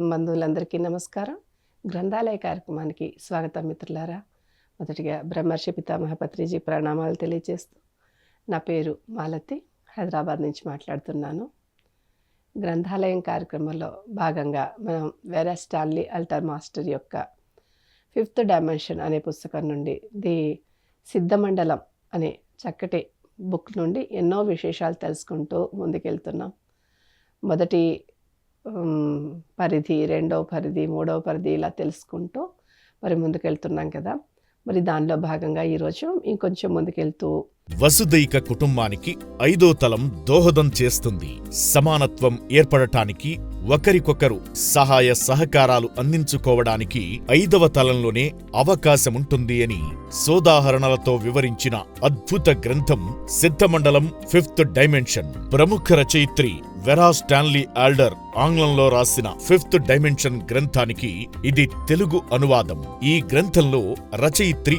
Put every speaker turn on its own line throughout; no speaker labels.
ఆత్మబంధువులందరికీ నమస్కారం. గ్రంథాలయ కార్యక్రమానికి స్వాగతం మిత్రులారా. మొదటిగా బ్రహ్మర్షి పితామహ పత్రిజీ ప్రణామాలు తెలియజేస్తూ నా పేరు మాలతి హైదరాబాద్ నుంచి మాట్లాడుతున్నాను. గ్రంథాలయం కార్యక్రమంలో భాగంగా మనం వేరే స్టాన్లీ అల్టర్ మాస్టర్ యొక్క ఫిఫ్త్ డైమెన్షన్ అనే పుస్తకం నుండి ది సిద్ధమండలం అనే చక్కటి బుక్ నుండి ఎన్నో విశేషాలు తెలుసుకుంటూ ముందుకెళ్తున్నాం. మొదటి పరిధి రెండవ పరిధి మూడవ పరిధి ఇలా తెలుసుకుంటూ మరి ముందుకెళ్తున్నాం కదా. మరి దానిలో భాగంగా ఈరోజు ఇంకొంచెం ముందుకెళ్తూ
వసుదైక కుటుంబానికి ఐదో తలం దోహదం చేస్తుంది. సమానత్వం ఏర్పడటానికి ఒకరికొకరు సహాయ సహకారాలు అందించుకోవడానికి ఐదవ తలంలోనే అవకాశముంటుంది అని సోదాహరణలతో వివరించిన అద్భుత గ్రంథం సిద్ధమండలం ఫిఫ్త్ డైమెన్షన్. ప్రముఖ రచయిత్రి వెరా స్టాన్లీ ఆల్డర్ ఆంగ్లంలో రాసిన ఫిఫ్త్ డైమెన్షన్ గ్రంథానికి ఇది తెలుగు అనువాదం. ఈ గ్రంథంలో రచయిత్రి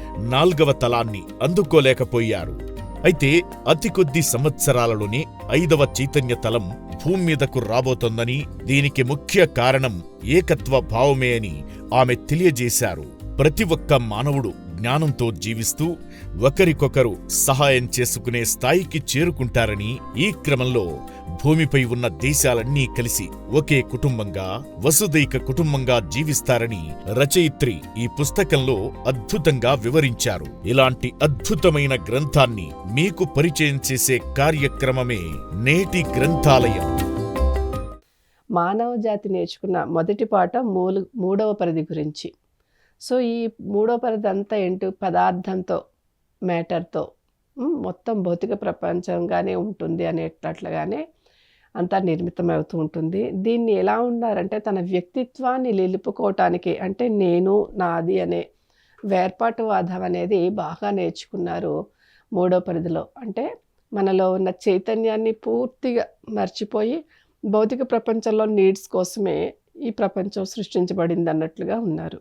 నాల్గవ తలాన్ని అందుకోలేకపోయారు. అయితే అతి కొద్ది సంవత్సరాలలోనే ఐదవ చైతన్య తలం భూమి మీదకు రాబోతోందని దీనికి ముఖ్య కారణం ఏకత్వ భావమే అని ఆమె తెలియజేశారు. ప్రతి ఒక్క మానవుడు జ్ఞానంతో జీవిస్తూ ఒకరికొకరు సహాయం చేసుకునే స్థాయికి చేరుకుంటారని ఈ క్రమంలో భూమిపై ఉన్న దేశాలన్నీ కలిసి ఒకే కుటుంబంగా వసుదైక కుటుంబంగా జీవిస్తారని రచయిత్రి ఈ పుస్తకంలో అద్భుతంగా వివరించారు. ఇలాంటి అద్భుతమైన గ్రంథాన్ని మీకు పరిచయం చేసే కార్యక్రమమే నేటి గ్రంథాలయం.
మానవ జాతి నేర్చుకున్న మొదటి పాఠం మూలు మూడవ పరిధి గురించి. సో ఈ మూడో పరిధి అంతా ఏంటి? పదార్థంతో మ్యాటర్తో మొత్తం భౌతిక ప్రపంచంగానే ఉంటుంది అనేటట్లుగానే అంతా నిర్మితమవుతూ ఉంటుంది. దీన్ని ఎలా ఉన్నారంటే తన వ్యక్తిత్వాన్ని నిలుపుకోవటానికి అంటే నేను నాది అనే వేర్పాటువాదం అనేది బాగా నేర్చుకున్నారు మూడో పరిధిలో. అంటే మనలో ఉన్న చైతన్యాన్ని పూర్తిగా మర్చిపోయి భౌతిక ప్రపంచంలో నీడ్స్ కోసమే ఈ ప్రపంచం సృష్టించబడింది అన్నట్లుగా ఉన్నారు.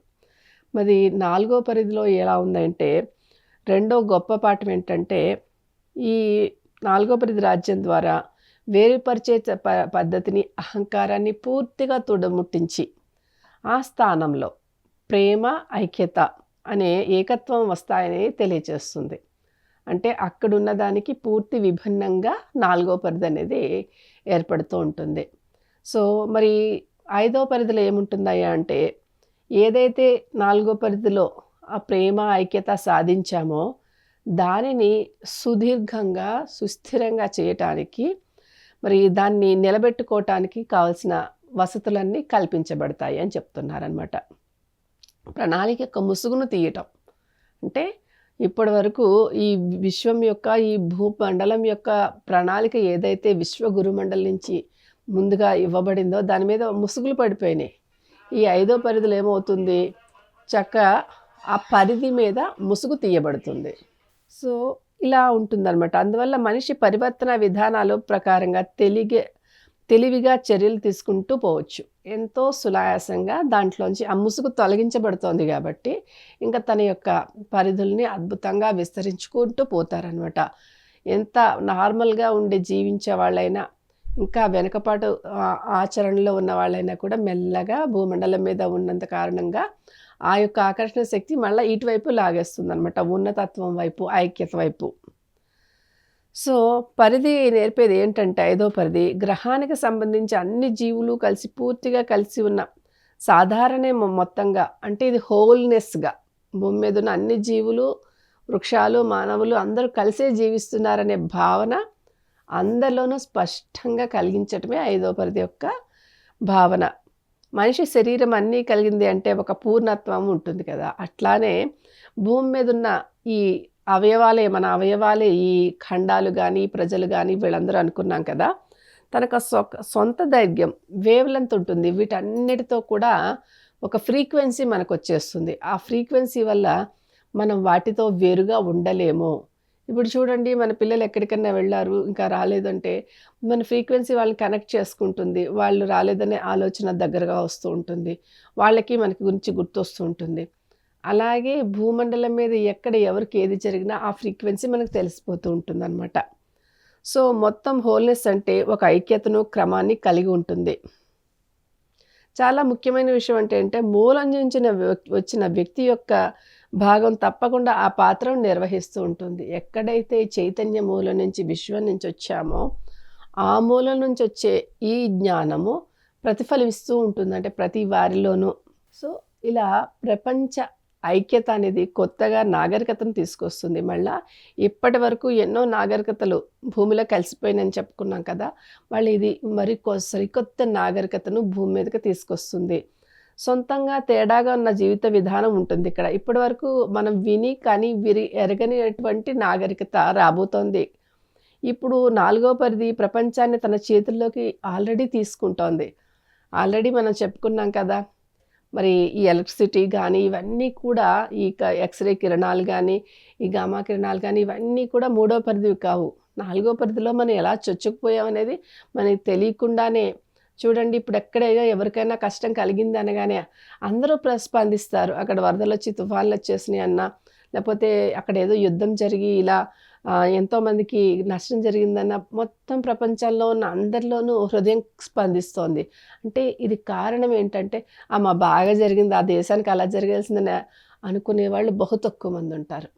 మరి నాలుగో పరిధిలో ఎలా ఉందంటే రెండో గొప్ప పాఠం ఏంటంటే ఈ నాలుగో పరిధి రాజ్యం ద్వారా వేరుపరిచే ప- పద్ధతిని అహంకారాన్ని పూర్తిగా తుడముట్టించి ఆ స్థానంలో ప్రేమ ఐక్యత అనే ఏకత్వం వస్తాయని తెలియజేస్తుంది అంటే అక్కడున్న దానికి పూర్తి విభిన్నంగా నాలుగో పరిధి అనేది ఏర్పడుతూ ఉంటుంది. సో మరి ఐదో పరిధిలో ఏముంటుందయ్యా అంటే ఏదైతే నాలుగో పరిధిలో ఆ ప్రేమ ఐక్యత సాధించామో దానిని సుదీర్ఘంగా సుస్థిరంగా చేయటానికి మరి దాన్ని నిలబెట్టుకోవటానికి కావలసిన వసతులన్నీ కల్పించబడతాయి అని చెప్తున్నారనమాట ప్రణాళిక యొక్క ముసుగును తీయటం. అంటే ఇప్పటి వరకు ఈ విశ్వం యొక్క ఈ భూమండలం యొక్క ప్రణాళిక ఏదైతే విశ్వ గురుమండలం నుంచి ముందుగా ఇవ్వబడిందో దాని మీద ముసుగులు పడిపోయినాయి. ఈ ఐదో పరిధిలో ఏమవుతుంది? చక్క ఆ పరిధి మీద ముసుగు తీయబడుతుంది. సో ఇలా ఉంటుందన్నమాట. అందువల్ల మనిషి పరివర్తన విధానాలు ప్రకారంగా తెలిగే తెలివిగా చర్యలు తీసుకుంటూ పోవచ్చు. ఎంతో సునాయాసంగా దాంట్లోంచి ఆ ముసుగు తొలగించబడుతోంది కాబట్టి ఇంకా తన యొక్క పరిధుల్ని అద్భుతంగా విస్తరించుకుంటూ పోతారనమాట ఎంత నార్మల్గా ఉండి జీవించే వాళ్ళైనా ఇంకా వెనకపాటు ఆచరణలో ఉన్న వాళ్ళైనా కూడా మెల్లగా భూమండలం మీద ఉన్నంత కారణంగా ఆ యొక్క ఆకర్షణ శక్తి మళ్ళీ ఇటువైపు లాగేస్తుంది అనమాట ఉన్నతత్వం వైపు ఐక్యత వైపు. సో పరిధి నేర్పేది ఏంటంటే ఐదో పరిధి గ్రహానికి సంబంధించి అన్ని జీవులు కలిసి పూర్తిగా కలిసి ఉన్న సాధారణే మొత్తంగా అంటే ఇది హోల్నెస్గా భూమి మీద ఉన్న అన్ని జీవులు వృక్షాలు మానవులు అందరూ కలిసే జీవిస్తున్నారనే భావన అందరిలోనూ స్పష్టంగా కలిగించటమే ఐదో పరిధి యొక్క భావన. మనిషి శరీరం అన్నీ కలిగింది అంటే ఒక పూర్ణత్వం ఉంటుంది కదా. అట్లానే భూమి మీద ఉన్న ఈ అవయవాలే మన అవయవాలే ఈ ఖండాలు కానీ ప్రజలు కానీ వీళ్ళందరూ అనుకున్నాం కదా. తనకు సొంత దైర్ఘ్యం వేవ్లెంత్ ఉంటుంది. వీటన్నిటితో కూడా ఒక ఫ్రీక్వెన్సీ మనకు వచ్చేస్తుంది. ఆ ఫ్రీక్వెన్సీ వల్ల మనం వాటితో వేరుగా ఉండలేము. ఇప్పుడు చూడండి మన పిల్లలు ఎక్కడికైనా వెళ్ళారు ఇంకా రాలేదంటే మన ఫ్రీక్వెన్సీ వాళ్ళని కనెక్ట్ చేసుకుంటుంది. వాళ్ళు రాలేదనే ఆలోచన దగ్గరగా వస్తూ ఉంటుంది. వాళ్ళకి మనకి గురించి గుర్తొస్తూ ఉంటుంది. అలాగే భూమండలం మీద ఎక్కడ ఎవరికి ఏది జరిగినా ఆ ఫ్రీక్వెన్సీ మనకు తెలిసిపోతూ ఉంటుంది అనమాట సో మొత్తం హోల్నెస్ అంటే ఒక ఐక్యతను క్రమాన్ని కలిగి ఉంటుంది. చాలా ముఖ్యమైన విషయం అంటే అంటే మూలం నుంచి వచ్చిన వ్యక్తి యొక్క భాగం తప్పకుండా ఆ పాత్రను నిర్వహిస్తూ ఉంటుంది. ఎక్కడైతే చైతన్య మూలం నుంచి విశ్వం నుంచి వచ్చామో ఆ మూలం నుంచి వచ్చే ఈ జ్ఞానము ప్రతిఫలిస్తూ ఉంటుంది. అంటే ప్రతి వారిలోనూ. సో ఇలా ప్రపంచ ఐక్యత అనేది కొత్తగా నాగరికతను తీసుకొస్తుంది. మళ్ళా ఇప్పటి వరకు ఎన్నో నాగరికతలు భూమిలో కలిసిపోయినని చెప్పుకున్నాం కదా మళ్ళీ ఇది మరి కొ- సరికొత్త నాగరికతను భూమి మీదకి తీసుకొస్తుంది. సొంతంగా తేడాగా ఉన్న జీవిత విధానం ఉంటుంది ఇక్కడ. ఇప్పటి వరకు మనం విని కానీ విరి ఎరగనిటువంటి నాగరికత రాబోతోంది. ఇప్పుడు నాలుగో పరిధి ప్రపంచాన్ని తన చేతుల్లోకి ఆల్రెడీ తీసుకుంటోంది. ఆల్రెడీ మనం చెప్పుకున్నాం కదా మరి ఈ ఎలక్ట్రిసిటీ కానీ ఇవన్నీ కూడా ఈ క- ఎక్స్రే కిరణాలు కానీ ఈ గామా కిరణాలు కానీ ఇవన్నీ కూడా మూడో పరిధివి కావు. నాలుగో పరిధిలో మనం ఎలా చొచ్చుకుపోయామనేది మనకి తెలియకుండానే చూడండి ఇప్పుడు ఎక్కడైనా ఎవరికైనా కష్టం కలిగింది అనగానే అందరూ ప్రస్పందిస్తారు. అక్కడ వరదలు వచ్చి తుఫాన్లు వచ్చేసినాయి అన్న లేకపోతే అక్కడ ఏదో యుద్ధం జరిగి ఇలా ఎంతోమందికి నష్టం జరిగిందన్న మొత్తం ప్రపంచంలో ఉన్న అందరిలోనూ హృదయం స్పందిస్తోంది. అంటే ఇది కారణం ఏంటంటే ఆ మా బాగా జరిగింది ఆ దేశానికి అలా జరగాల్సిందని అనుకునే వాళ్ళు బహు తక్కువ మంది ఉంటారు.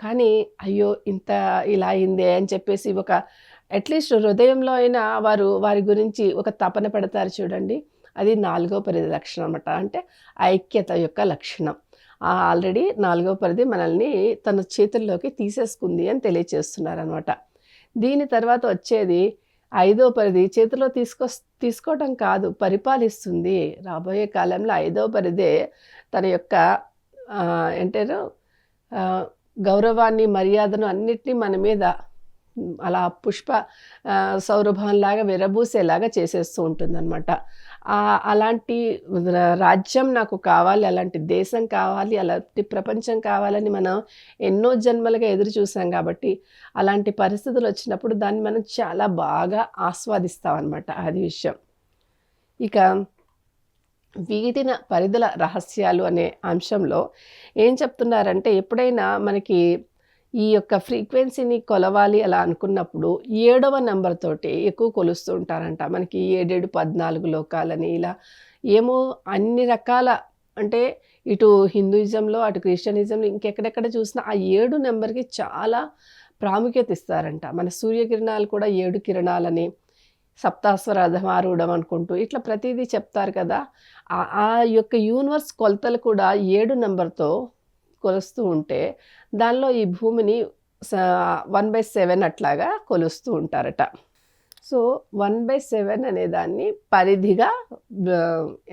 కానీ అయ్యో ఇంత ఇలా అయిందే అని చెప్పేసి ఒక అట్లీస్ట్ హృదయంలో అయినా వారు వారి గురించి ఒక తపన పెడతారు చూడండి. అది నాలుగో పరిధి లక్షణం అనమాట అంటే ఐక్యత యొక్క లక్షణం. ఆ ఆల్రెడీ నాలుగో పరిధి మనల్ని తన చేతుల్లోకి తీసేసుకుంది అని తెలియచేస్తున్నారనమాట దీని తర్వాత వచ్చేది ఐదో పరిధి. చేతిలో తీసుకో తీసుకోవటం కాదు పరిపాలిస్తుంది. రాబోయే కాలంలో ఐదో పరిధే తన యొక్క ఆ, ఏంటారు? గౌరవాన్ని మర్యాదను అన్నిటినీ మన మీద అలా పుష్ప సౌరభంలాగా విరబూసేలాగా చేసేస్తూ ఉంటుందన్నమాట. అలాంటి రాజ్యం నాకు కావాలి అలాంటి దేశం కావాలి అలాంటి ప్రపంచం కావాలని మనం ఎన్నో జన్మలుగా ఎదురు చూసాం కాబట్టి అలాంటి పరిస్థితులు వచ్చినప్పుడు దాన్ని మనం చాలా బాగా ఆస్వాదిస్తాం అనమాట అది విషయం. ఇక వీటిన పరిధుల రహస్యాలు అనే అంశంలో ఏం చెప్తున్నారంటే ఎప్పుడైనా మనకి ఈ యొక్క ఫ్రీక్వెన్సీని కొలవాలి అలా అనుకున్నప్పుడు ఏడవ నెంబర్ తోటి ఎక్కువ కొలుస్తూ ఉంటారంట. మనకి ఏడేడు పద్నాలుగు లోకాలని ఇలా ఏమో అన్ని రకాల అంటే ఇటు హిందూయిజంలో అటు క్రిస్టియనిజంలో ఇంకెక్కడెక్కడ చూసినా ఆ ఏడు నెంబర్కి చాలా ప్రాముఖ్యత ఇస్తారంట. మన సూర్యకిరణాలు కూడా ఏడు కిరణాలని సప్తాస్వర అధమారూఢం అనుకుంటూ ఇట్లా ప్రతిదీ చెప్తారు కదా. ఆ- ఆ యొక్క యూనివర్స్ కొలతలు కూడా ఏడు నెంబర్తో కొలుస్తూ ఉంటే దానిలో ఈ భూమిని వన్ బై సెవెన్ అట్లాగా కొలుస్తూ ఉంటారట. సో వన్ బై సెవెన్ అనే దాన్ని పరిధిగా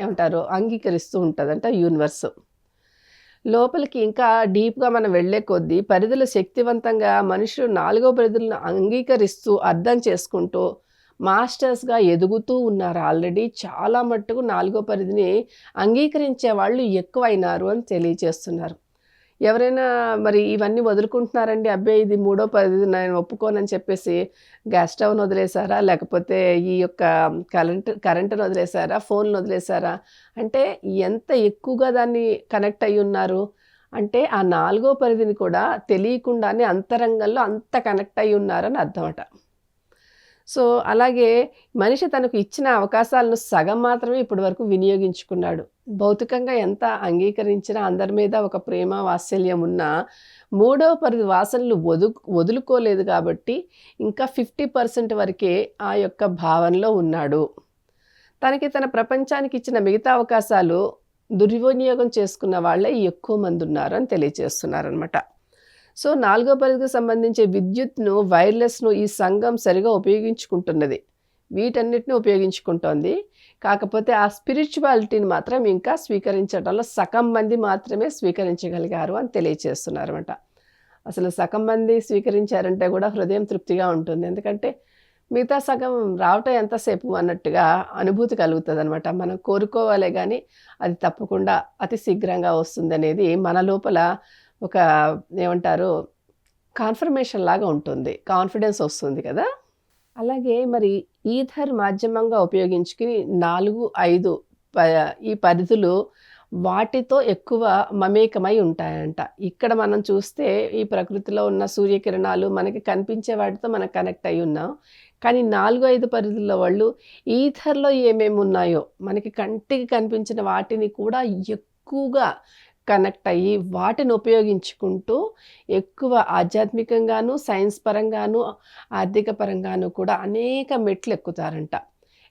ఏమంటారు అంగీకరిస్తూ ఉంటుందంట యూనివర్స్. లోపలికి ఇంకా డీప్గా మనం వెళ్ళే కొద్దీ పరిధులు శక్తివంతంగా మనుషులు నాలుగో పరిధులను అంగీకరిస్తూ అర్థం చేసుకుంటూ మాస్టర్స్గా ఎదుగుతూ ఉన్నారు ఆల్రెడీ. చాలా మట్టుకు నాలుగో పరిధిని అంగీకరించే వాళ్ళు ఎక్కువైనారు అని తెలియజేస్తున్నారు. ఎవరైనా మరి ఇవన్నీ వదులుకుంటున్నారండి అబ్బాయి ఇది మూడో పది నేను ఒప్పుకోనని చెప్పేసి గ్యాస్ స్టవ్ను వదిలేశారా? లేకపోతే ఈ యొక్క కరెంట్ కరెంటును వదిలేశారా? ఫోన్లు వదిలేశారా? అంటే ఎంత ఎక్కువగా దాన్ని కనెక్ట్ అయి ఉన్నారు? అంటే ఆ నాలుగో పరిధిని కూడా తెలియకుండానే అంతరంగంలో అంత కనెక్ట్ అయి ఉన్నారని అర్థమట సో అలాగే మనిషి తనకు ఇచ్చిన అవకాశాలను సగం మాత్రమే ఇప్పటి వరకు వినియోగించుకున్నాడు. భౌతికంగా ఎంత అంగీకరించినా అందరి మీద ఒక ప్రేమ వాత్సల్యం ఉన్నా మూడవ పరిధి వాసనలు వదు వదులుకోలేదు కాబట్టి ఇంకా ఫిఫ్టీ పర్సెంట్ వరకే ఆ యొక్క భావనలో ఉన్నాడు. తనకి తన ప్రపంచానికి ఇచ్చిన మిగతా అవకాశాలు దుర్వినియోగం చేసుకున్న వాళ్ళే ఎక్కువ మంది ఉన్నారని తెలియజేస్తున్నారనమాట సో నాలుగో పరిధికి సంబంధించి విద్యుత్ను వైర్లెస్ను ఈ సంఘం సరిగా ఉపయోగించుకుంటున్నది. వీటన్నిటిని ఉపయోగించుకుంటోంది. కాకపోతే ఆ స్పిరిచువాలిటీని మాత్రం ఇంకా స్వీకరించడంలో సగం మంది మాత్రమే స్వీకరించగలిగారు అని తెలియచేస్తున్నారన్నమాట. అసలు సగం మంది స్వీకరించారంటే కూడా హృదయం తృప్తిగా ఉంటుంది. ఎందుకంటే మిగతా సగం రావటం ఎంతసేపు అన్నట్టుగా అనుభూతి కలుగుతుంది అనమాట మనం కోరుకోవాలే కానీ అది తప్పకుండా అతి శీఘ్రంగా వస్తుంది అనేది మన లోపల ఒక ఏమంటారు కాన్ఫర్మేషన్ లాగా ఉంటుంది. కాన్ఫిడెన్స్ వస్తుంది కదా? అలాగే మరి ఈథర్ మాధ్యమంగా ఉపయోగించుకుని నాలుగు ఐదు ప ఈ పరిధులు వాటితో ఎక్కువ మమేకమై ఉంటాయంట. ఇక్కడ మనం చూస్తే ఈ ప్రకృతిలో ఉన్న సూర్యకిరణాలు మనకి కనిపించే వాటితో మనం కనెక్ట్ అయి ఉన్నాం. కానీ నాలుగు ఐదు పరిధుల్లో వాళ్ళు ఈథర్లో ఏమేమి ఉన్నాయో మనకి కంటికి కనిపించిన వాటిని కూడా ఎక్కువగా కనెక్ట్ అయ్యి వాటిని ఉపయోగించుకుంటూ ఎక్కువ ఆధ్యాత్మికంగాను సైన్స్ పరంగాను ఆర్థిక పరంగాను కూడా అనేక మెట్లు ఎక్కుతారంట.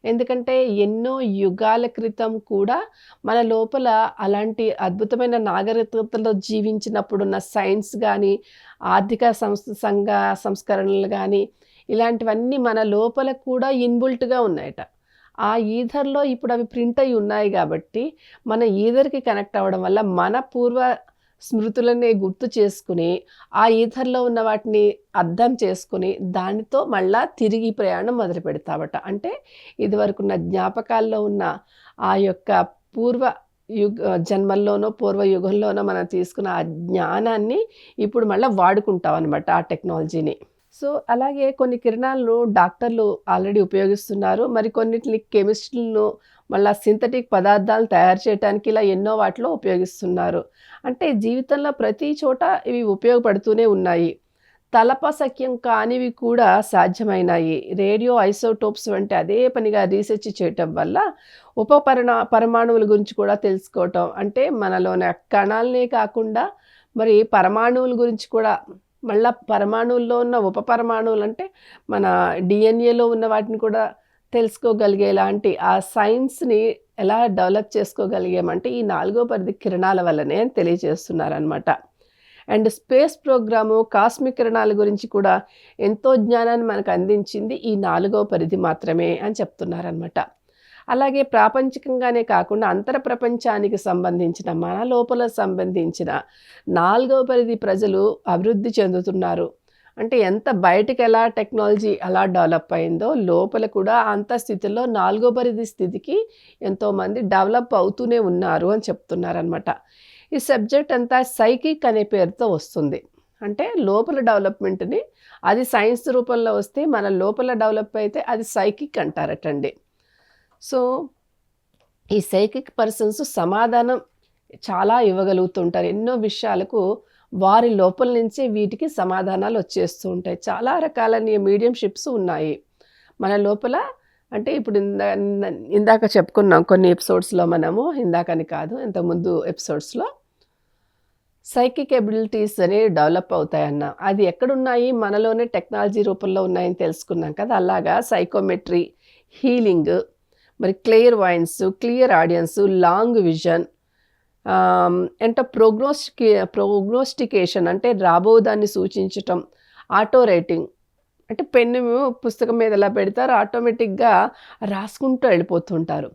ఎందుకంటే ఎన్నో యుగాల క్రితం కూడా మన లోపల అలాంటి అద్భుతమైన నాగరికతలో జీవించినప్పుడున్న సైన్స్ కానీ ఆర్థిక సంస్ సంఘ సంస్కరణలు కానీ ఇలాంటివన్నీ మన లోపల కూడా ఇన్బుల్ట్గా ఉన్నాయట. ఆ ఈథర్లో ఇప్పుడు అవి ప్రింట్ అయి ఉన్నాయి కాబట్టి మన ఈథర్కి కనెక్ట్ అవ్వడం వల్ల మన పూర్వ స్మృతులనే గుర్తు చేసుకుని ఆ ఈథర్లో ఉన్న వాటిని అర్థం చేసుకుని దానితో మళ్ళా తిరిగి ప్రయాణం మొదలు పెడతామట అంటే ఇదివరకున్న జ్ఞాపకాల్లో ఉన్న ఆ యొక్క పూర్వ యుగ జన్మల్లోనో పూర్వ యుగంలోనో మనం తీసుకున్న ఆ జ్ఞానాన్ని ఇప్పుడు మళ్ళీ వాడుకుంటాం అనమాట ఆ టెక్నాలజీని. సో అలాగే కొన్ని కిరణాలను డాక్టర్లు ఆల్రెడీ ఉపయోగిస్తున్నారు. మరి కొన్నిటిని కెమిస్ట్రీలను మళ్ళీ సింథటిక్ పదార్థాలు తయారు చేయడానికి ఇలా ఎన్నో వాటిలో ఉపయోగిస్తున్నారు. అంటే జీవితంలో ప్రతి చోట ఇవి ఉపయోగపడుతూనే ఉన్నాయి. తలపసక్యం కానివి కూడా సాధ్యమైనాయి. రేడియో ఐసోటోప్స్ వంటి అదే పనిగా రీసెర్చ్ చేయటం వల్ల ఉపపరణ పరమాణువుల గురించి కూడా తెలుసుకోవటం. అంటే మనలోని కణాలనే కాకుండా మరి పరమాణువుల గురించి కూడా మళ్ళా పరమాణువుల్లో ఉన్న ఉప పరమాణువులు అంటే మన డిఎన్ఏలో ఉన్న వాటిని కూడా తెలుసుకోగలిగేలాంటి ఆ సైన్స్ని ఎలా డెవలప్ చేసుకోగలిగామంటే ఈ నాలుగో పరిధి కిరణాల వల్లనే అని తెలియజేస్తున్నారనమాట అండ్ స్పేస్ ప్రోగ్రాము కాస్మిక్ కిరణాల గురించి కూడా ఎంతో జ్ఞానాన్ని మనకు అందించింది ఈ నాలుగో పరిధి మాత్రమే అని చెప్తున్నారనమాట అలాగే ప్రాపంచికంగానే కాకుండా అంతర ప్రపంచానికి సంబంధించిన మన లోపల సంబంధించిన నాలుగో పరిధి ప్రజలు అభివృద్ధి చెందుతున్నారు. అంటే ఎంత బయటకు ఎలా టెక్నాలజీ అలా డెవలప్ అయిందో లోపల కూడా అంత స్థితిలో నాలుగో పరిధి స్థితికి ఎంతోమంది డెవలప్ అవుతూనే ఉన్నారు అని చెప్తున్నారనమాట ఈ సబ్జెక్ట్ అంతా సైకిక్ అనే పేరుతో వస్తుంది. అంటే లోపల డెవలప్మెంట్ని అది సైన్స్ రూపంలో వస్తే మన లోపల డెవలప్ అయితే అది సైకిక్ అంటారటండి. సో ఈ సైకిక్ పర్సన్స్ సమాధానం చాలా ఇవ్వగలుగుతుంటారు. ఎన్నో విషయాలకు వారి లోపల నుంచే వీటికి సమాధానాలు వచ్చేస్తూ ఉంటాయి. చాలా రకాల మీడియంషిప్స్ ఉన్నాయి. మన లోపల అంటే ఇప్పుడు ఇందా ఇందాక చెప్పుకున్నాం కొన్ని ఎపిసోడ్స్లో మనము ఇందాకని కాదు ఇంతకుముందు ఎపిసోడ్స్లో సైకిక్ ఎబిలిటీస్ అనేవి డెవలప్ అవుతాయన్న. అది ఎక్కడున్నాయి? మనలోనే టెక్నాలజీ రూపంలో ఉన్నాయని తెలుసుకున్నాం కదా. అలాగా సైకోమెట్రీ హీలింగ్ మరి clairvoyance clairaudience long vision అంటే ప్రోగ్నోస్టికే ప్రోగ్నోస్టికేషన్ అంటే రాబోదాన్ని సూచించటం ఆటో రైటింగ్. అంటే పెన్ను పుస్తకం మీద ఎలా పెడతారో ఆటోమేటిక్గా రాసుకుంటూ వెళ్ళిపోతుంటారు.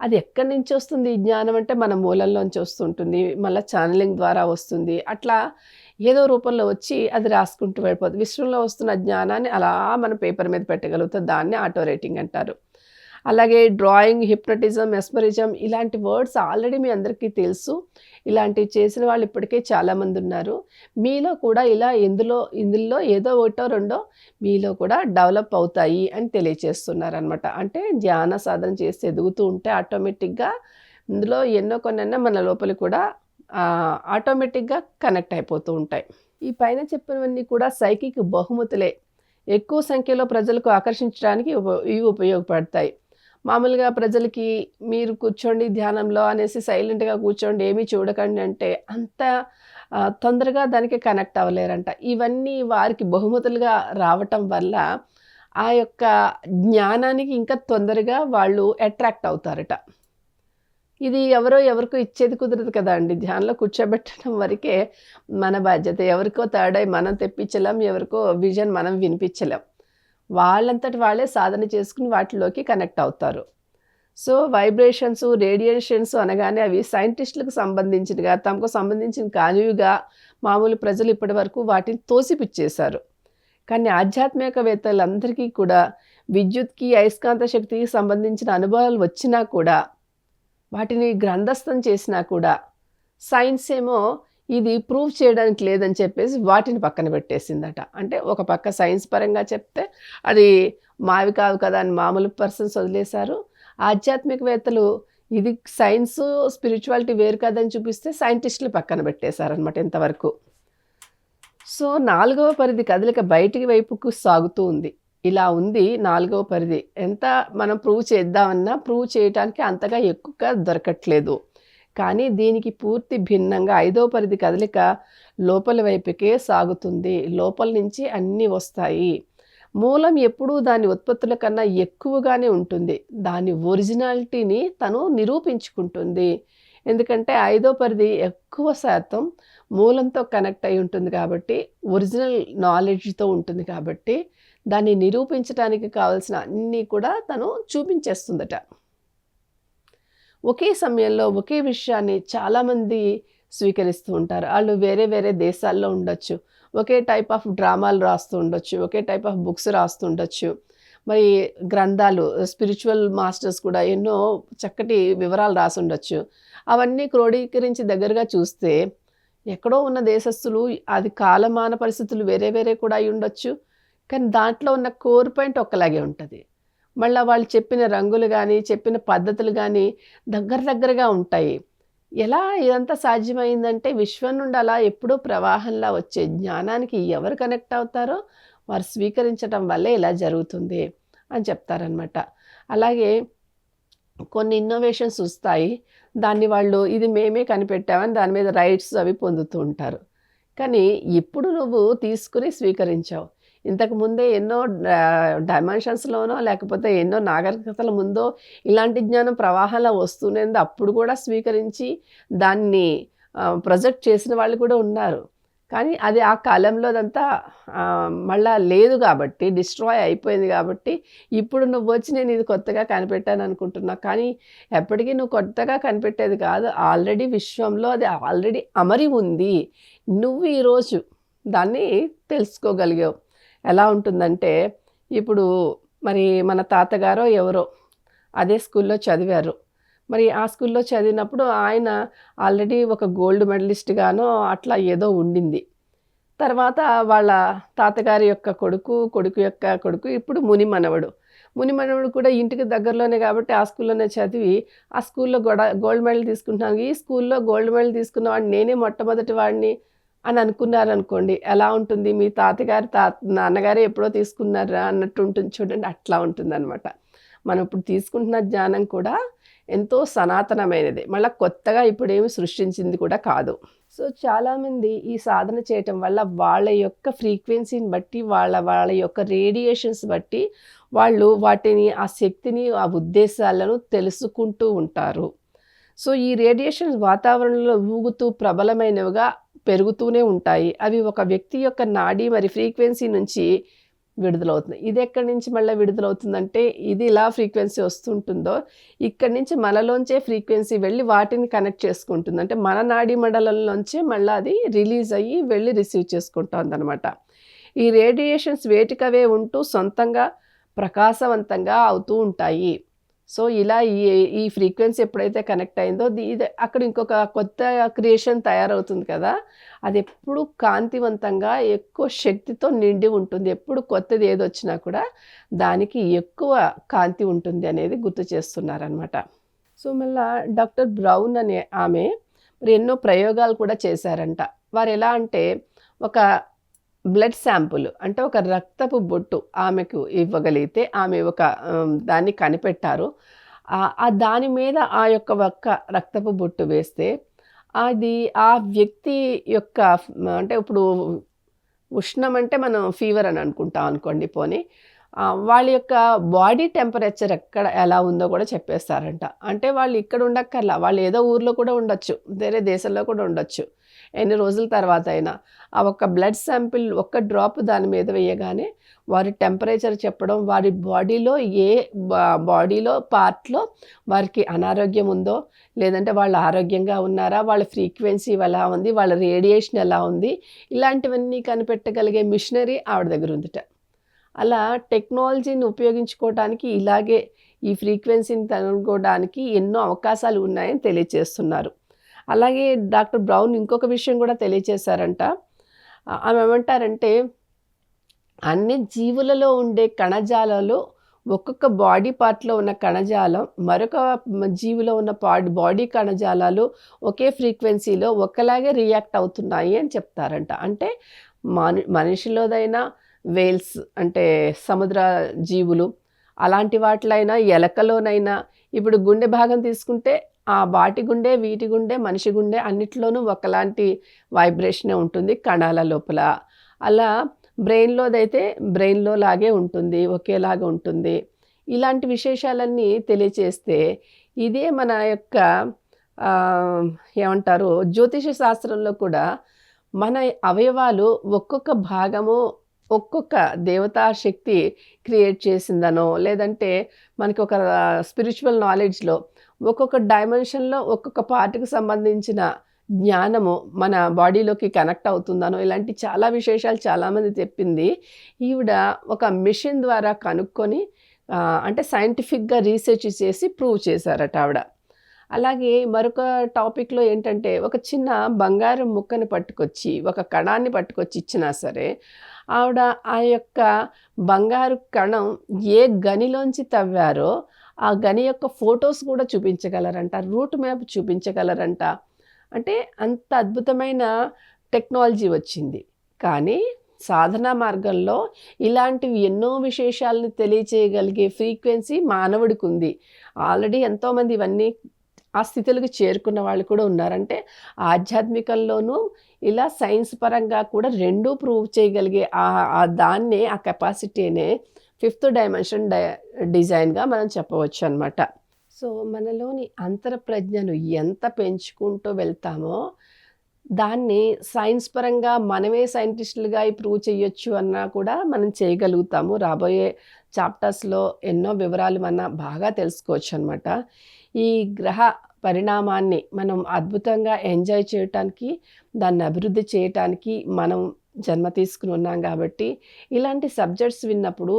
అది ఎక్కడి నుంచి వస్తుంది? ఈ జ్ఞానం అంటే మన మూలంలోంచి వస్తుంటుంది మళ్ళీ ఛానలింగ్ ద్వారా వస్తుంది. అట్లా ఏదో రూపంలో వచ్చి అది రాసుకుంటూ వెళ్ళిపోతుంది. విశ్వంలో వస్తున్న జ్ఞానాన్ని అలా మన పేపర్ మీద పెట్టగలుగుతుంది దాన్ని ఆటో రైటింగ్ అంటారు. అలాగే డ్రాయింగ్ హిప్నటిజం మెస్మరిజం ఇలాంటి వర్డ్స్ ఆల్రెడీ మీ అందరికీ తెలుసు. ఇలాంటివి చేసిన వాళ్ళు ఇప్పటికే చాలామంది ఉన్నారు. మీలో కూడా ఇలా ఇందులో ఇందులో ఏదో ఒకటో రెండో మీలో కూడా డెవలప్ అవుతాయి అని తెలియచేస్తున్నారనమాట అంటే ధ్యాన సాధన చేసి ఎదుగుతూ ఉంటే ఆటోమేటిక్గా ఇందులో ఎన్నో కొన్నైనా మన లోపలి కూడా ఆటోమేటిక్గా కనెక్ట్ అయిపోతూ ఉంటాయి. ఈ పైన చెప్పినవన్నీ కూడా సైకిక్ బహుమతులే. ఎక్కువ సంఖ్యలో ప్రజలకు ఆకర్షించడానికి ఇవి ఉపయోగపడతాయి. మామూలుగా ప్రజలకి మీరు కూర్చోండి ధ్యానంలో అనేసి సైలెంట్గా కూర్చోండి ఏమీ చూడకండి అంటే అంత తొందరగా దానికి కనెక్ట్ అవ్వలేరంట. ఇవన్నీ వారికి బహుమతులుగా రావటం వల్ల ఆ యొక్క జ్ఞానానికి ఇంకా తొందరగా వాళ్ళు అట్రాక్ట్ అవుతారట. ఇది ఎవరో ఎవరికో ఇచ్చేది కుదరదు కదా అండి. ధ్యానంలో కూర్చోబెట్టడం వరకే మన బాధ్యత. ఎవరికో థర్డ్ ఐ మనం తెప్పించలేం ఎవరికో విజన్ మనం వినిపించలేం. వాళ్ళంతటి వాళ్ళే సాధన చేసుకుని వాటిలోకి కనెక్ట్ అవుతారు. సో వైబ్రేషన్స్ రేడియేషన్స్ అనగానే అవి సైంటిస్టులకు సంబంధించినగా తమకు సంబంధించిన కానివిగా మామూలు ప్రజలు ఇప్పటి వరకు వాటిని తోసిపిచ్చేశారు. కానీ ఆధ్యాత్మికవేత్తలందరికీ కూడా విద్యుత్కి అయస్కాంత శక్తికి సంబంధించిన అనుభవాలు వచ్చినా కూడా వాటిని గ్రంథస్థం చేసినా కూడా సైన్స్ ఏమో ఇది ప్రూవ్ చేయడానికి లేదని చెప్పేసి వాటిని పక్కన పెట్టేసిందట. అంటే ఒక పక్క సైన్స్ పరంగా చెప్తే అది మావి కావు కదా అని మామూలు పర్సన్స్ వదిలేశారు. ఆధ్యాత్మికవేత్తలు ఇది సైన్స్ స్పిరిచువాలిటీ వేరు కాదని చూపిస్తే సైంటిస్టులు పక్కన పెట్టేశారనమాట ఇంతవరకు. సో నాలుగవ పరిధి కదలిక బయటికి వైపుకు సాగుతూ ఉంది. ఇలా ఉంది నాలుగవ పరిధి. ఎంత మనం ప్రూవ్ చేద్దామన్నా ప్రూవ్ చేయడానికి అంతగా ఎక్కువగా దొరకట్లేదు. కానీ దీనికి పూర్తి భిన్నంగా ఐదో పరిధి కదలిక లోపల వైపుకే సాగుతుంది. లోపల నుంచి అన్నీ వస్తాయి. మూలం ఎప్పుడూ దాని ఉత్పత్తుల కన్నా ఎక్కువగానే ఉంటుంది. దాని ఒరిజినాలిటీని తను నిరూపించుకుంటుంది. ఎందుకంటే ఐదో పరిధి ఎక్కువ శాతం మూలంతో కనెక్ట్ అయి ఉంటుంది కాబట్టి ఒరిజినల్ నాలెడ్జ్తో ఉంటుంది కాబట్టి దాన్ని నిరూపించడానికి కావాల్సిన అన్నీ కూడా తను చూపించేస్తుందట. ఒకే సమయంలో ఒకే విషయాన్ని చాలామంది స్వీకరిస్తూ ఉంటారు. వాళ్ళు వేరే వేరే దేశాల్లో ఉండొచ్చు. ఒకే టైప్ ఆఫ్ డ్రామాలు రాస్తూ ఉండొచ్చు. ఒకే టైప్ ఆఫ్ బుక్స్ రాస్తూ ఉండొచ్చు. మరి గ్రంథాలు స్పిరిచువల్ మాస్టర్స్ కూడా ఎన్నో చక్కటి వివరాలు రాసి ఉండొచ్చు. అవన్నీ క్రోడీకరించి దగ్గరగా చూస్తే ఎక్కడో ఉన్న దేశస్తులు అది కాలమాన పరిస్థితులు వేరే వేరే కూడా అయి ఉండొచ్చు. కానీ దాంట్లో ఉన్న కోర్ పాయింట్ ఒక్కలాగే ఉంటుంది. మళ్ళీ వాళ్ళు చెప్పిన రంగులు కానీ చెప్పిన పద్ధతులు కానీ దగ్గర దగ్గరగా ఉంటాయి. ఎలా ఇదంతా సాధ్యమైందంటే విశ్వం నుండి అలా ఎప్పుడూ ప్రవాహంలా వచ్చే జ్ఞానానికి ఎవరు కనెక్ట్ అవుతారో వారు స్వీకరించడం వల్లే ఇలా జరుగుతుంది అని చెప్తారనమాట అలాగే కొన్ని ఇన్నోవేషన్స్ వస్తాయి. దాన్ని వాళ్ళు ఇది మేమే కనిపెట్టామని దాని మీద రైట్స్ అవి పొందుతూ ఉంటారు. కానీ ఇప్పుడు నువ్వు తీసుకుని స్వీకరించావు. ఇంతకు ముందే ఎన్నో డైమెన్షన్స్లోనో లేకపోతే ఎన్నో నాగరికతల ముందో ఇలాంటి జ్ఞానం ప్రవాహంలో వస్తునేది. అప్పుడు కూడా స్వీకరించి దాన్ని ప్రొజెక్ట్ చేసిన వాళ్ళు కూడా ఉన్నారు. కానీ అది ఆ కాలంలో అదంతా మళ్ళా లేదు కాబట్టి డిస్ట్రాయ్ అయిపోయింది కాబట్టి ఇప్పుడు నువ్వు వచ్చి నేను ఇది కొత్తగా కనిపెట్టాను అనుకుంటున్నా. కానీ ఎప్పటికీ నువ్వు కొత్తగా కనిపెట్టేది కాదు. ఆల్రెడీ విశ్వంలో అది ఆల్రెడీ అమరి ఉంది. నువ్వు ఈరోజు దాన్ని తెలుసుకోగలిగావు. ఎలా ఉంటుందంటే ఇప్పుడు మరి మన తాతగారో ఎవరో అదే స్కూల్లో చదివారు. మరి ఆ స్కూల్లో చదివినప్పుడు ఆయన ఆల్రెడీ ఒక గోల్డ్ మెడలిస్ట్గానో అట్లా ఏదో ఉండింది. తర్వాత వాళ్ళ తాతగారి యొక్క కొడుకు కొడుకు యొక్క కొడుకు ఇప్పుడు ముని మనవడు ముని మనవడు కూడా ఇంటికి దగ్గరలోనే కాబట్టి ఆ స్కూల్లోనే చదివి ఆ స్కూల్లో గొడ గోల్డ్ మెడల్ తీసుకుంటున్నాను. ఈ స్కూల్లో గోల్డ్ మెడల్ తీసుకున్న వాడిని నేనే మొట్టమొదటి వాడిని అని అనుకున్నారనుకోండి ఎలా ఉంటుంది? మీ తాతగారు తాత నాన్నగారే ఎప్పుడో తీసుకున్నారా అన్నట్టు ఉంటుంది చూడండి అట్లా ఉంటుందన్నమాట. మనం ఇప్పుడు తీసుకుంటున్న జ్ఞానం కూడా ఎంతో సనాతనమైనది. మళ్ళీ కొత్తగా ఇప్పుడేమి సృష్టించింది కూడా కాదు. సో చాలామంది ఈ సాధన చేయటం వల్ల వాళ్ళ యొక్క ఫ్రీక్వెన్సీని బట్టి వాళ్ళ వాళ్ళ యొక్క రేడియేషన్స్ బట్టి వాళ్ళు వాటిని ఆ శక్తిని ఆ ఉద్దేశాలను తెలుసుకుంటూ ఉంటారు. సో ఈ రేడియేషన్స్ వాతావరణంలో ఊగుతూ ప్రబలమైనవిగా పెరుగుతూనే ఉంటాయి. అవి ఒక వ్యక్తి యొక్క నాడీ మరి ఫ్రీక్వెన్సీ నుంచి విడుదలవుతుంది ఇది ఎక్కడి నుంచి మళ్ళీ విడుదలవుతుందంటే ఇది ఇలా ఫ్రీక్వెన్సీ వస్తుంటుందో ఇక్కడి నుంచి మనలోంచే ఫ్రీక్వెన్సీ వెళ్ళి వాటిని కనెక్ట్ చేసుకుంటుంది. అంటే మన నాడీ మండలంలోంచే మళ్ళీ అది రిలీజ్ అయ్యి వెళ్ళి రిసీవ్ చేసుకుంటుంది అనమాట ఈ రేడియేషన్స్ వేటికవే ఉంటూ సొంతంగా ప్రకాశవంతంగా అవుతూ ఉంటాయి. సో ఇలా ఈ ఈ ఫ్రీక్వెన్సీ ఎప్పుడైతే కనెక్ట్ అయిందో ఇది అక్కడ ఇంకొక కొత్త క్రియేషన్ తయారవుతుంది కదా. అది ఎప్పుడు కాంతివంతంగా ఎక్కువ శక్తితో నిండి ఉంటుంది. ఎప్పుడు కొత్తది ఏది వచ్చినా కూడా దానికి ఎక్కువ కాంతి ఉంటుంది అనేది గుర్తు చేస్తున్నారనమాట సో మళ్ళా డాక్టర్ బ్రౌన్ అనే ఆమె మరి ఎన్నో ప్రయోగాలు కూడా చేశారంట. వారు ఎలా అంటే ఒక బ్లడ్ శాంపుల్ అంటే ఒక రక్తపు బొట్టు ఆమెకు ఇవ్వగలిగితే ఆమె ఒక దాన్ని కనిపెట్టారు. ఆ దాని మీద ఆ యొక్క ఒక్క రక్తపు బొట్టు వేస్తే అది ఆ వ్యక్తి యొక్క అంటే ఇప్పుడు ఉష్ణం అంటే మనం ఫీవర్ అని అనుకుంటాం అనుకోండి పోనీ వాళ్ళ యొక్క బాడీ టెంపరేచర్ ఎక్కడ ఎలా ఉందో కూడా చెప్పేస్తారంట. అంటే వాళ్ళు ఇక్కడ ఉండక్కర్లా వాళ్ళు ఏదో ఊర్లో కూడా ఉండొచ్చు వేరే దేశంలో కూడా ఉండొచ్చు. ఎన్ని రోజుల తర్వాత అయినా ఆ ఒక్క బ్లడ్ శాంపిల్ ఒక్క డ్రాప్ దాని మీద వేయగానే వారి టెంపరేచర్ చెప్పడం వారి బాడీలో ఏ బాడీలో పార్ట్లో వారికి అనారోగ్యం ఉందో లేదంటే వాళ్ళు ఆరోగ్యంగా ఉన్నారా వాళ్ళ ఫ్రీక్వెన్సీ ఎలా ఉంది వాళ్ళ రేడియేషన్ ఎలా ఉంది ఇలాంటివన్నీ కనిపెట్టగలిగే మిషనరీ ఆవిడ దగ్గర ఉందిట. అలా టెక్నాలజీని ఉపయోగించుకోవడానికి ఇలాగే ఈ ఫ్రీక్వెన్సీని కనుక్కోవడానికి ఎన్నో అవకాశాలు ఉన్నాయని తెలియజేస్తున్నారు అలాగే డాక్టర్ బ్రౌన్ ఇంకొక విషయం కూడా తెలియజేశారంట ఆమె ఏమంటారంటే అన్ని జీవులలో ఉండే కణజాలాలు ఒక్కొక్క బాడీ పార్ట్లో ఉన్న కణజాలం మరొక జీవిలో ఉన్న పాడి బాడీ కణజాలాలు ఒకే ఫ్రీక్వెన్సీలో ఒకలాగే రియాక్ట్ అవుతున్నాయి అని చెప్తారంట. అంటే మను మనిషిలోదైనా వేల్స్ అంటే సముద్ర జీవులు అలాంటి వాటిలైనా ఎలకలోనైనా ఇప్పుడు గుండె భాగం తీసుకుంటే ఆ వాటి గుండె వీటి గుండె మనిషి గుండె అన్నిట్లోనూ ఒకలాంటి వైబ్రేషనే ఉంటుంది కణాల లోపల. అలా బ్రెయిన్లోదైతే బ్రెయిన్లో లాగే ఉంటుంది ఒకేలాగా ఉంటుంది. ఇలాంటి విశేషాలన్నీ తెలియచేస్తే ఇదే మన యొక్క ఏమంటారు జ్యోతిష శాస్త్రంలో కూడా మన అవయవాలు ఒక్కొక్క భాగము ఒక్కొక్క దేవతా శక్తి క్రియేట్ చేసిందనో లేదంటే మనకి ఒక స్పిరిచువల్ నాలెడ్జ్లో ఒక్కొక్క డైమెన్షన్లో ఒక్కొక్క పార్ట్కి సంబంధించిన జ్ఞానము మన బాడీలోకి కనెక్ట్ అవుతుందనో ఇలాంటి చాలా విశేషాలు చాలామంది చెప్పింది. ఈవిడ ఒక మిషన్ ద్వారా కనుక్కొని అంటే సైంటిఫిక్గా రీసెర్చ్ చేసి ప్రూవ్ చేశారట ఆవిడ. అలాగే మరొక టాపిక్లో ఏంటంటే ఒక చిన్న బంగారం ముక్కని పట్టుకొచ్చి ఒక కణాన్ని పట్టుకొచ్చి ఇచ్చినా సరే ఆవిడ ఆ యొక్క బంగారు కణం ఏ గనిలోంచి తవ్వారో ఆ గని యొక్క ఫొటోస్ కూడా చూపించగలరంట రూట్ మ్యాప్ చూపించగలరంట. అంటే అంత అద్భుతమైన టెక్నాలజీ వచ్చింది. కానీ సాధనా మార్గంలో ఇలాంటివి ఎన్నో విశేషాలను తెలియచేయగలిగే ఫ్రీక్వెన్సీ మానవుడికి ఉంది. ఆల్రెడీ ఎంతోమంది ఇవన్నీ ఆ స్థితులకు చేరుకున్న వాళ్ళు కూడా ఉన్నారంటే ఆధ్యాత్మికంలోనూ ఇలా సైన్స్ పరంగా కూడా రెండూ ప్రూవ్ చేయగలిగే ఆ ఆ దాన్నే ఆ కెపాసిటీనే ఫిఫ్త్ డైమెన్షన్ డై డిజైన్గా మనం చెప్పవచ్చు అనమాట సో మనలోని అంతర ప్రజ్ఞను ఎంత పెంచుకుంటూ వెళ్తామో దాన్ని సైన్స్ పరంగా మనమే సైంటిస్టులుగా ప్రూవ్ చేయొచ్చు అన్నా కూడా మనం చేయగలుగుతాము. రాబోయే చాప్టర్స్లో ఎన్నో వివరాలు మన బాగా తెలుసుకోవచ్చు అనమాట ఈ గ్రహ పరిణామాన్ని మనం అద్భుతంగా ఎంజాయ్ చేయటానికి దాన్ని అభివృద్ధి చేయటానికి మనం జన్మ తీసుకుని ఉన్నాం కాబట్టి ఇలాంటి సబ్జెక్ట్స్ విన్నప్పుడు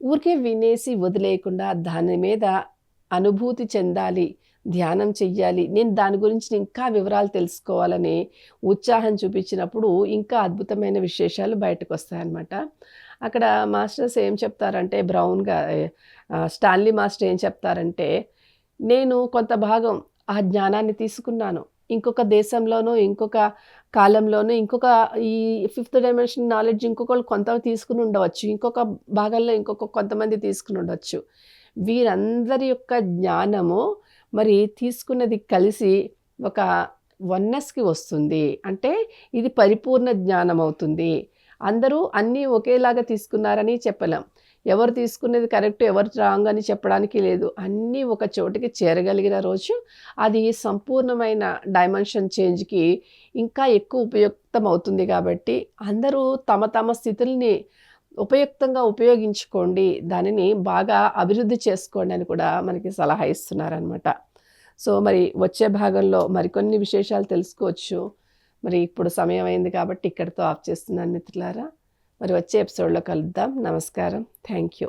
ఊరికే వినేసి వదిలేయకుండా దాని మీద అనుభూతి చెందాలి ధ్యానం చెయ్యాలి. నేను దాని గురించి ఇంకా వివరాలు తెలుసుకోవాలని ఉత్సాహం చూపించినప్పుడు ఇంకా అద్భుతమైన విశేషాలు బయటకు వస్తాయన్నమాట అక్కడ మాస్టర్స్ ఏం చెప్తారంటే బ్రౌన్గా స్టాన్లీ మాస్టర్ ఏం చెప్తారంటే నేను కొంత భాగం ఆ జ్ఞానాన్ని తీసుకున్నాను. ఇంకొక దేశంలోనూ ఇంకొక కాలంలోనూ ఇంకొక ఈ ఫిఫ్త్ డైమెన్షన్ నాలెడ్జ్ ఇంకొకళ్ళు కొంత తీసుకుని ఉండవచ్చు. ఇంకొక భాగంలో ఇంకొక కొంతమంది తీసుకుని ఉండవచ్చు వీరందరి యొక్క జ్ఞానము మరి తీసుకున్నది కలిసి ఒక వన్నెస్కి వస్తుంది. అంటే ఇది పరిపూర్ణ జ్ఞానం అవుతుంది అందరూ అన్నీ ఒకేలాగా తీసుకున్నారని చెప్పలేం. ఎవరు తీసుకునేది కరెక్ట్ ఎవరు రాంగ్ అని చెప్పడానికి లేదు. అన్నీ ఒక చోటికి చేరగలిగిన రోజు అది సంపూర్ణమైన డైమెన్షన్ చేంజ్కి ఇంకా ఎక్కువ ఉపయుక్తం అవుతుంది కాబట్టి అందరూ తమ తమ స్థితుల్ని ఉపయుక్తంగా ఉపయోగించుకోండి. దానిని బాగా అభివృద్ధి చేసుకోండి అని కూడా మనకి సలహా ఇస్తున్నారనమాట సో మరి వచ్చే భాగంలో మరికొన్ని విశేషాలు తెలుసుకోవచ్చు. మరి ఇప్పుడు సమయం అయింది కాబట్టి ఇక్కడితో ఆఫ్ చేస్తున్నాను మిత్రులారా. మరి వచ్చే ఎపిసోడ్లో కలుద్దాం. నమస్కారం. Thank you